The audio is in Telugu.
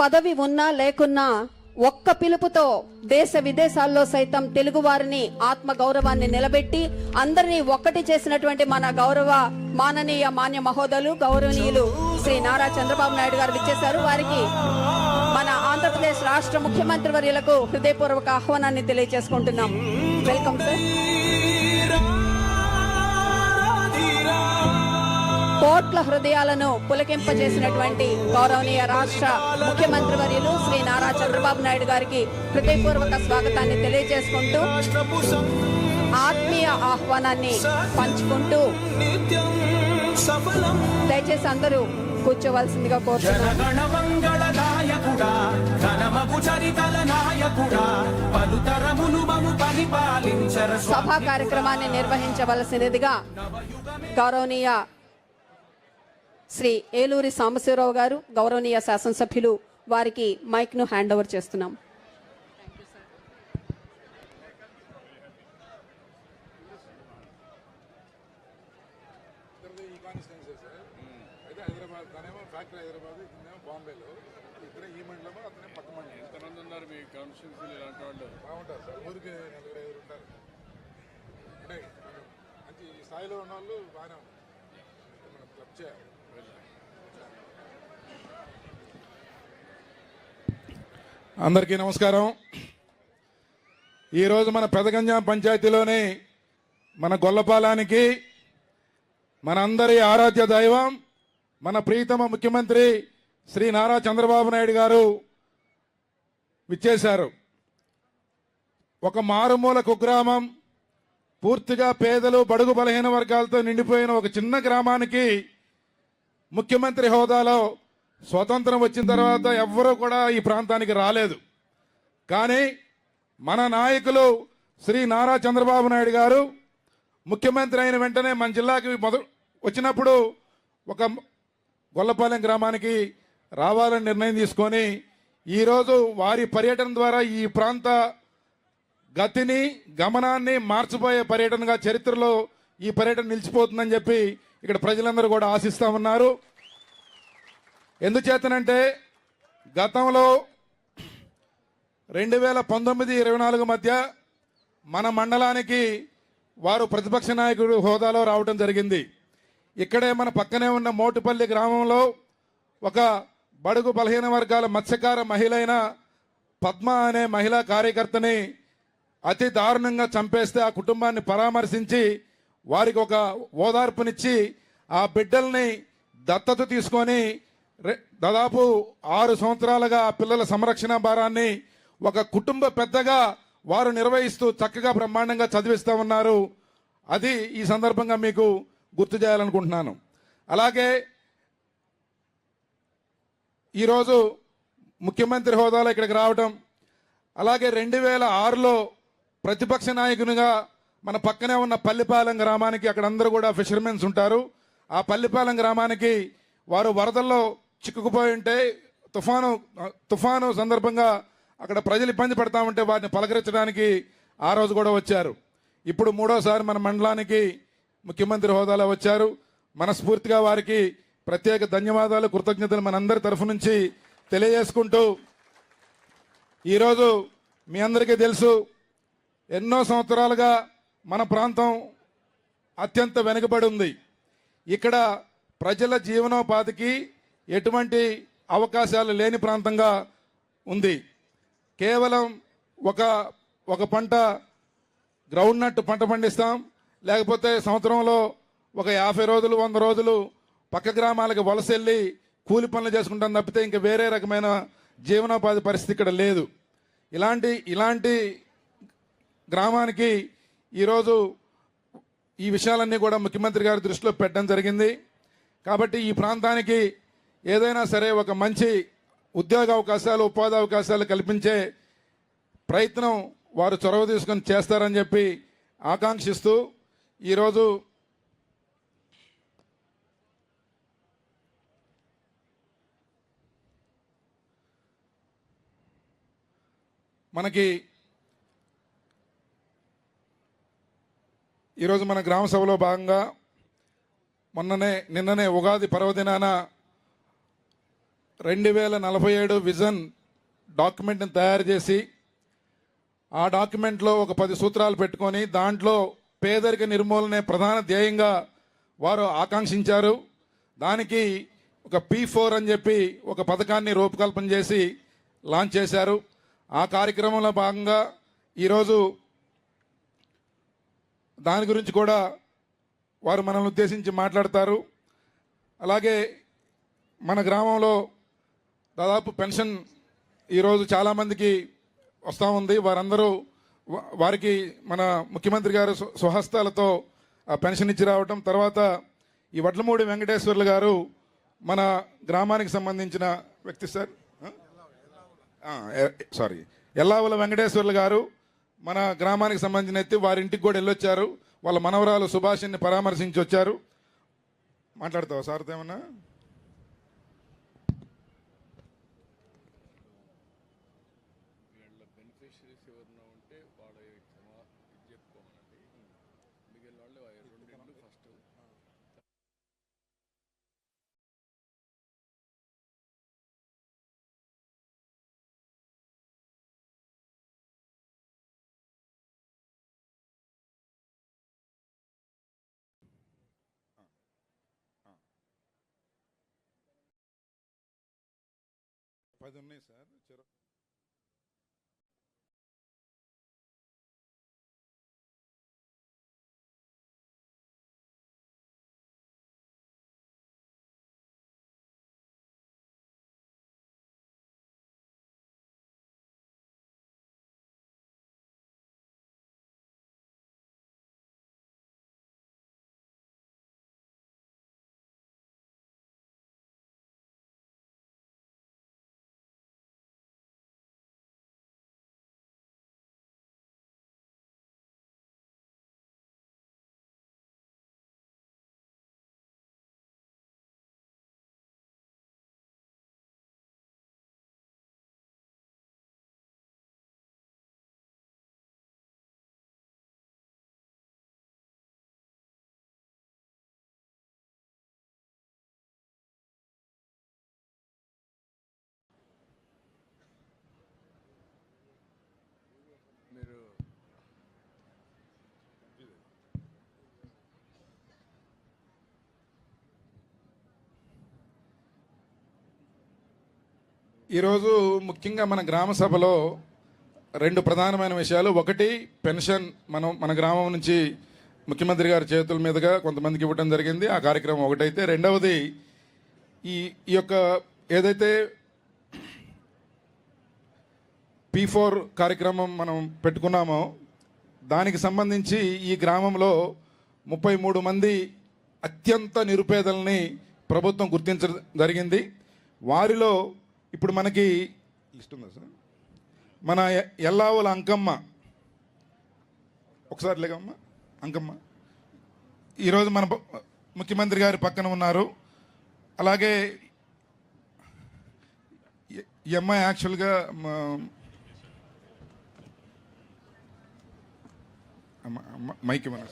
పదవి ఉన్నా లేకున్నా ఒక్క పిలుపుతో దేశ విదేశాల్లో సైతం తెలుగు వారిని ఆత్మ గౌరవాన్ని నిలబెట్టి అందరినీ ఒక్కటి చేసినటువంటి మన గౌరవ మాననీయ మాన్య మహోదలు గౌరవనీయులు శ్రీ నారా చంద్రబాబు నాయుడు గారు విచ్చేశారు. వారికి మన ఆంధ్రప్రదేశ్ రాష్ట్ర ముఖ్యమంత్రి వర్యులకు హృదయపూర్వక ఆహ్వానాన్ని తెలియజేసుకుంటున్నాం. వెల్కమ్ సార్ కోట్ల హృదయాలను పులకింపజేసినటువంటి గౌరవనీయ రాష్ట్ర ముఖ్యమంత్రి వర్యులు శ్రీ నారా చంద్రబాబు నాయుడు గారికి హృదయపూర్వక స్వాగతాన్ని తెలియజేసుకుంటూ ఆత్మీయ ఆహ్వానాన్ని పంచుకుంటూ దయచేసి అందరూ కూర్చోవలసిందిగా కోరుతున్నాను సభా కార్యక్రమాన్ని నిర్వహించవలసినదిగా గౌరవనీయ శ్రీ ఏలూరి సాంబశివరావు గారు గౌరవనీయ శాసనసభ్యులు వారికి మైక్ను హ్యాండ్ ఓవర్ చేస్తున్నాం. సార్ అయితే హైదరాబాద్ హైదరాబాద్ ఉంటారు అంటే మంచి స్థాయిలో ఉన్న వాళ్ళు బాగానే ఉన్నారు. క్లబ్ చేయాలి. అందరికీ నమస్కారం. ఈరోజు మన పెదగంజాం పంచాయతీలోని మన గొల్లపాలానికి మనందరి ఆరాధ్య దైవం మన ప్రీతమ ముఖ్యమంత్రి శ్రీ నారా చంద్రబాబు నాయుడు గారు విచ్చేశారు. ఒక మారుమూల కుగ్రామం పూర్తిగా పేదలు బడుగు బలహీన వర్గాలతో నిండిపోయిన ఒక చిన్న గ్రామానికి ముఖ్యమంత్రి హోదాలో స్వతంత్రం వచ్చిన తర్వాత ఎవ్వరూ కూడా ఈ ప్రాంతానికి రాలేదు. కానీ మన నాయకులు శ్రీ నారా చంద్రబాబు నాయుడు గారు ముఖ్యమంత్రి అయిన వెంటనే మన జిల్లాకి మొదలు వచ్చినప్పుడు ఒక గొల్లపాలెం గ్రామానికి రావాలని నిర్ణయం తీసుకొని ఈరోజు వారి పర్యటన ద్వారా ఈ ప్రాంత గతిని గమనాన్ని మార్చిపోయే పర్యటనగా చరిత్రలో ఈ పర్యటన నిలిచిపోతుందని చెప్పి ఇక్కడ ప్రజలందరూ కూడా ఆశిస్తా ఉన్నారు. ఎందుచేతనంటే గతంలో రెండు వేల పంతొమ్మిది ఇరవై నాలుగు మధ్య మన మండలానికి వారు ప్రతిపక్ష నాయకుడు హోదాలో రావడం జరిగింది. ఇక్కడే మన పక్కనే ఉన్న మోటుపల్లి గ్రామంలో ఒక బడుగు బలహీన వర్గాల మత్స్యకార మహిళ అయిన పద్మ అనే మహిళా కార్యకర్తని అతి దారుణంగా చంపేస్తే ఆ కుటుంబాన్ని పరామర్శించి వారికి ఒక ఓదార్పునిచ్చి ఆ బిడ్డల్ని దత్తత తీసుకొని దాదాపు ఆరు సంవత్సరాలుగా పిల్లల సంరక్షణ భారాన్ని ఒక కుటుంబ పెద్దగా వారు నిర్వహిస్తూ చక్కగా బ్రహ్మాండంగా చదివిస్తూ ఉన్నారు. అది ఈ సందర్భంగా మీకు గుర్తు చేయాలనుకుంటున్నాను. అలాగే ఈరోజు ముఖ్యమంత్రి హోదాలో ఇక్కడికి రావడం అలాగే రెండు వేల ఆరులో ప్రతిపక్ష నాయకునిగా మన పక్కనే ఉన్న పల్లిపాలెం గ్రామానికి అక్కడ అందరూ కూడా ఫిషర్మెన్స్ ఉంటారు. ఆ పల్లిపాలెం గ్రామానికి వారు వరదల్లో చిక్కుకుపోయి ఉంటే తుఫాను తుఫాను సందర్భంగా అక్కడ ప్రజలు ఇబ్బంది పడతా ఉంటే వారిని పలకరించడానికి ఆ రోజు కూడా వచ్చారు. ఇప్పుడు మూడోసారి మన మండలానికి ముఖ్యమంత్రి హోదాలో వచ్చారు. మనస్ఫూర్తిగా వారికి ప్రత్యేక ధన్యవాదాలు కృతజ్ఞతలు మనందరి తరఫు నుంచి తెలియజేసుకుంటూ ఈరోజు మీ అందరికీ తెలుసు ఎన్నో సంవత్సరాలుగా మన ప్రాంతం అత్యంత వెనుకబడి ఉంది. ఇక్కడ ప్రజల జీవనోపాధికి ఎటువంటి అవకాశాలు లేని ప్రాంతంగా ఉంది. కేవలం ఒక ఒక పంట గ్రౌండ్ నట్ పంట పండిస్తాం. లేకపోతే సంవత్సరంలో ఒక యాభై రోజులు వంద రోజులు పక్క గ్రామాలకు వలస వెళ్ళి కూలి పనులు చేసుకుంటాం తప్పితే ఇంకా వేరే రకమైన జీవనోపాధి పరిస్థితి ఇక్కడ లేదు. ఇలాంటి ఇలాంటి గ్రామానికి ఈరోజు ఈ విషయాలన్నీ కూడా ముఖ్యమంత్రి గారి దృష్టిలో పెట్టడం జరిగింది. కాబట్టి ఈ ప్రాంతానికి ఏదైనా సరే ఒక మంచి ఉద్యోగ అవకాశాలు ఉపాధి అవకాశాలు కల్పించే ప్రయత్నం వారు చొరవ తీసుకొని చేస్తారని చెప్పి ఆకాంక్షిస్తూ ఈరోజు మనకి ఈరోజు మన గ్రామ సభలో భాగంగా మొన్ననే నిన్ననే ఉగాది పర్వదినాన రెండు వేల నలభై ఏడు విజన్ డాక్యుమెంట్ని తయారు చేసి ఆ డాక్యుమెంట్లో ఒక పది సూత్రాలు పెట్టుకొని దాంట్లో పేదరిక నిర్మూలనే ప్రధాన ధ్యేయంగా వారు ఆకాంక్షించారు. దానికి ఒక పీ ఫోర్ అని చెప్పి ఒక పథకాన్ని రూపకల్పన చేసి లాంచ్ చేశారు. ఆ కార్యక్రమంలో భాగంగా ఈరోజు దాని గురించి కూడా వారు మనల్ని ఉద్దేశించి మాట్లాడతారు. అలాగే మన గ్రామంలో దాదాపు పెన్షన్ ఈరోజు చాలామందికి వస్తూ ఉంది. వారందరూ వారికి మన ముఖ్యమంత్రి గారు స్వహస్తాలతో ఆ పెన్షన్ ఇచ్చి రావటం తర్వాత ఈ వడ్లమూడి వెంకటేశ్వర్లు గారు మన గ్రామానికి సంబంధించిన వ్యక్తి సార్ సారీ ఎల్లావుల వెంకటేశ్వర్లు గారు మన గ్రామానికి సంబంధించిన ఎత్తి వారి ఇంటికి కూడా వెళ్ళొచ్చారు. వాళ్ళ మనవరాలు సుభాషిని పరామర్శించి వచ్చారు మాట్లాడతావా సార్తో ఏమన్నా? పది ఉన్నాయి సార్ చెరో- ఈరోజు ముఖ్యంగా మన గ్రామ సభలో రెండు ప్రధానమైన విషయాలు. ఒకటి పెన్షన్. మనం మన గ్రామం నుంచి ముఖ్యమంత్రి గారి చేతుల మీదుగా కొంతమందికి ఇవ్వడం జరిగింది. ఆ కార్యక్రమం ఒకటైతే. రెండవది ఈ ఈ యొక్క ఏదైతే పీ ఫోర్ కార్యక్రమం మనం పెట్టుకున్నామో దానికి సంబంధించి ఈ గ్రామంలో ముప్పై మూడు మంది అత్యంత నిరుపేదల్ని ప్రభుత్వం గుర్తించడం జరిగింది. వారిలో ఇప్పుడు మనకి లిస్ట్ ఉందా సార్? మన ఎల్లావుల అంకమ్మ. ఒకసారి లేకమ్మ. అంకమ్మ. ఈరోజు మన ముఖ్యమంత్రి గారి పక్కన ఉన్నారు. అలాగే ఈ- అమ్మాయి యాక్చువల్గా మా- అమ్మ- అమ్మ- మైక్ ఇవ్వనా